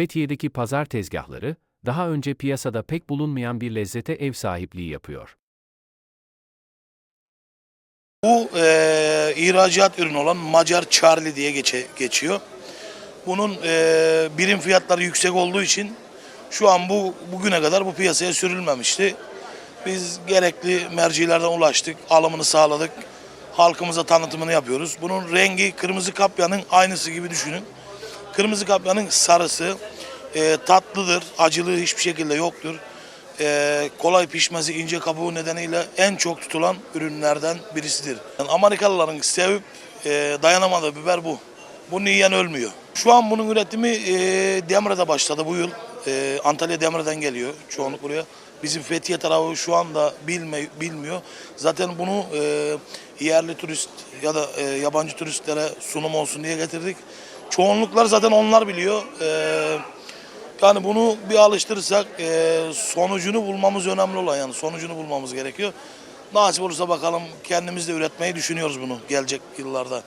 Fethiye'deki pazar tezgahları, daha önce piyasada pek bulunmayan bir lezzete ev sahipliği yapıyor. Bu e, ihracat ürünü olan Macar Charlie diye geçe, geçiyor. Bunun e, birim fiyatları yüksek olduğu için şu an bu bugüne kadar bu piyasaya sürülmemişti. Biz gerekli mercilerden ulaştık, alımını sağladık. Halkımıza tanıtımını yapıyoruz. Bunun rengi kırmızı kapyanın aynısı gibi düşünün. Kırmızı kapyanın sarısı e, tatlıdır, acılığı hiçbir şekilde yoktur. E, kolay pişmesi, ince kabuğu nedeniyle en çok tutulan ürünlerden birisidir. Yani Amerikalıların sevip e, dayanamadığı biber bu. Bunu yiyen ölmüyor. Şu an bunun üretimi e, Demre'de başladı bu yıl. E, Antalya Demre'den geliyor çoğunluk buraya. Bizim Fethiye tarafı şu anda bilme, bilmiyor. Zaten bunu e, yerli turist ya da e, yabancı turistlere sunum olsun diye getirdik. Çoğunluklar zaten onlar biliyor. E, yani bunu bir alıştırırsak e, sonucunu bulmamız önemli olan yani sonucunu bulmamız gerekiyor. Nasip olursa bakalım kendimiz de üretmeyi düşünüyoruz bunu gelecek yıllarda.